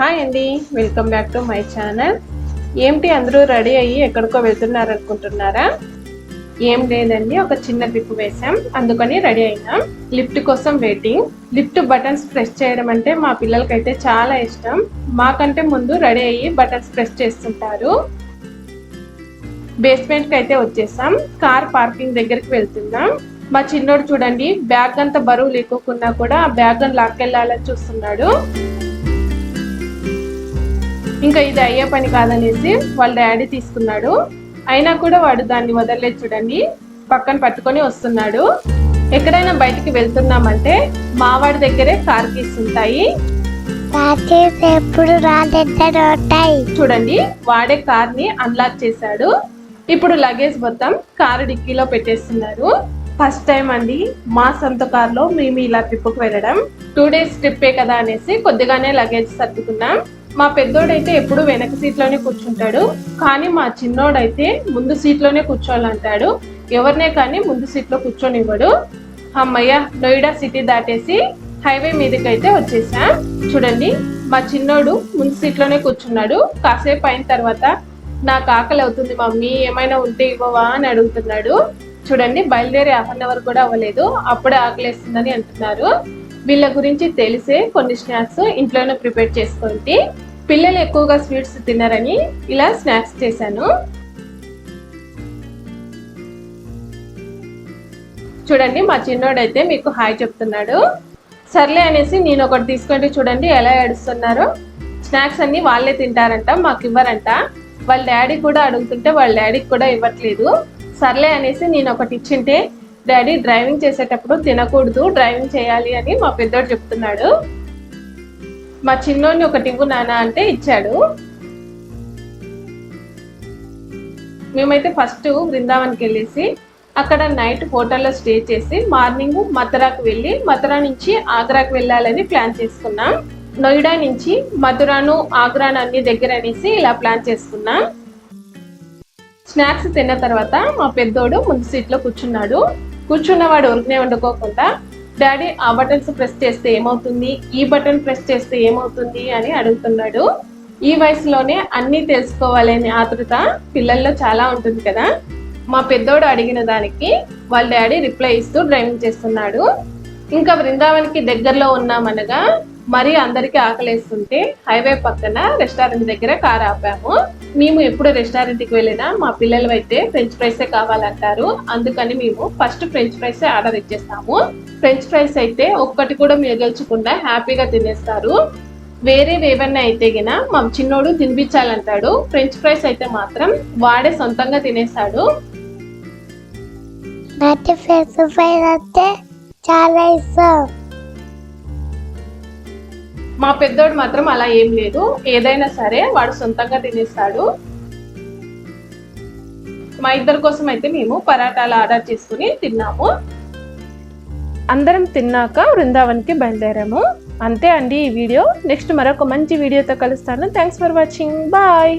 Hi అండి welcome back to my channel ఏంటి అందరూ రెడీ అయ్యి ఎక్కడికో వెళ్తున్నారు అనుకుంటున్నారా ఏం లేదండి ఒక చిన్న ట్రిప్ వేసాం అందుకని రెడీ అయినాం. లిఫ్ట్ కోసం వెయిటింగ్ లిఫ్ట్ బటన్స్ ప్రెస్ చేయడం అంటే మా పిల్లలకైతే చాలా ఇష్టం. మాకంటే ముందు రెడీ అయ్యి బటన్స్ ప్రెస్ చేస్తుంటారు. బేస్మెంట్కి అయితే వచ్చేసాం. కార్ పార్కింగ్ దగ్గరికి వెళ్తున్నాం. మా చిన్నోడు చూడండి బ్యాగ్ అంత బరువు లేకోకుండా కూడా ఆ బ్యాగ్ లాక్కెళ్ళాలని చూస్తున్నాడు. ఇంకా ఇది అయ్యే పని కాదనేసి వాళ్ళ డాడీ తీసుకున్నాడు. అయినా కూడా వాడు దాన్ని వదలలేదు చూడండి. పక్కన పట్టుకొని వస్తున్నాడు. ఎక్కడైనా బయటికి వెళ్తున్నామంటే మావాడి దగ్గరే కార్ కీస్ ఉంటాయి. ఎప్పుడు చూడండి వాడే కార్ని అన్లాక్ చేశాడు. ఇప్పుడు లగేజ్ మొత్తం కారు డిక్కీలో పెట్టేస్తున్నారు. ఫస్ట్ టైం అండి మా సొంత కార్లో మేము ఇలా ట్రిప్కి వెళ్ళడం. టూ డేస్ ట్రిప్పే కదా అనేసి కొద్దిగానే లగేజ్ సర్దుకున్నాం. మా పెద్దోడైతే ఎప్పుడు వెనక సీట్లోనే కూర్చుంటాడు కానీ మా చిన్నోడైతే ముందు సీట్లోనే కూర్చోవాలంటాడు. ఎవరినే కానీ ముందు సీట్లో కూర్చొనివ్వడు. అమ్మయ్య నోయిడా సిటీ దాటేసి హైవే మీదకి అయితే వచ్చేసాం. చూడండి మా చిన్నోడు ముందు సీట్లోనే కూర్చున్నాడు. కాసేపు అయిన తర్వాత నాకు ఆకలి అవుతుంది మమ్మీ ఏమైనా ఉంటే ఇవ్వవా? అని అడుగుతున్నాడు. చూడండి బయలుదేరి హాఫ్ అన్ అవర్ కూడా అవ్వలేదు. అప్పుడే ఆకలేస్తుందని అంటున్నారు. వీళ్ళ గురించి తెలిసే కొన్ని స్నాక్స్ ఇంట్లోనే ప్రిపేర్ చేసుకోండి. పిల్లలు ఎక్కువగా స్వీట్స్ తినరని ఇలా స్నాక్స్ చేశాను. చూడండి మా చిన్నోడైతే మీకు హాయ్ చెప్తున్నాడు. సర్లే అనేసి నేను ఒకటి తీసుకుంటే చూడండి ఎలా ఏడుస్తున్నారు. స్నాక్స్ అన్ని వాళ్ళే తింటారంట మాకు ఇవ్వరంట. వాళ్ళ డాడీ కూడా అడుగుతుంటే వాళ్ళ డాడీకి కూడా ఇవ్వట్లేదు. సర్లే అనేసి నేను ఒకటి ఇచ్చింటే డాడీ డ్రైవింగ్ చేసేటప్పుడు తినకూడదు డ్రైవింగ్ చేయాలి అని మా పెద్దోడు చెప్తున్నాడు. మా చిన్నోడిని ఒకటి ఇవ్వు నాన్న అంటే ఇచ్చాడు. మేమైతే ఫస్ట్ బృందావన్కి వెళ్ళేసి అక్కడ నైట్ హోటల్లో స్టే చేసి మార్నింగ్ మథురాకు వెళ్ళి మథురా నుంచి ఆగ్రాకు వెళ్ళాలని ప్లాన్ చేసుకున్నాం. నోయిడా నుంచి మథురాను ఆగ్రాను అన్ని దగ్గర అనేసి ఇలా ప్లాన్ చేసుకున్నాం. స్నాక్స్ తిన్న తర్వాత మా పెద్దోడు ముందు సీట్లో కూర్చున్నాడు. కూర్చున్నవాడు ఉరికనే వండుకోకుండా డాడీ ఆ బటన్స్ ప్రెస్ చేస్తే ఏమవుతుంది? ఈ బటన్ ప్రెస్ చేస్తే ఏమవుతుంది అని అడుగుతున్నాడు. ఈ వయసులోనే అన్నీ తెలుసుకోవాలనే ఆతృత పిల్లల్లో చాలా ఉంటుంది కదా? మా పెద్దోడు అడిగిన దానికి వాళ్ళ డాడీ రిప్లై ఇస్తూ డ్రైవింగ్ చేస్తున్నాడు. ఇంకా బృందావన్కి దగ్గరలో ఉన్నామనగా మరి అందరికీ ఆకలేస్తుంటే హైవే పక్కన రెస్టారెంట్ దగ్గర కార్ ఆపాము. మేము ఎప్పుడు రెస్టారెంట్కి వెళ్ళినా మా పిల్లలు అయితే ఫ్రెంచ్ ఫ్రైసే కావాలంటారు. అందుకని మేము ఫస్ట్ ఫ్రెంచ్ ఫ్రైసే ఆర్డర్ ఇచ్చేస్తాము. ఫ్రెంచ్ ఫ్రైస్ అయితే ఒక్కటి కూడా మిగల్చకుండా హ్యాపీగా తినేస్తారు. వేరే ఏవన్నా అయితే గిన మా చిన్నోడు తినిపించాలంటాడు. ఫ్రెంచ్ ఫ్రైస్ అయితే మాత్రం వాడే సొంతంగా తినేస్తాడు. నాకు అంటే చాలా ఇష్టం. మా పెద్దోడు మాత్రం అలా ఏం లేదు. ఏదైనా సరే వాడు సొంతంగా తినేస్తాడు. మా ఇద్దరి కోసం అయితే మేము పరాటాలు ఆర్డర్ చేసుకుని తిన్నాము. అందరం తిన్నాక వృందావన్కి బయలుదేరాము. అంతే అండి ఈ వీడియో. నెక్స్ట్ మరొక మంచి వీడియోతో కలుస్తాను. Thanks for watching bye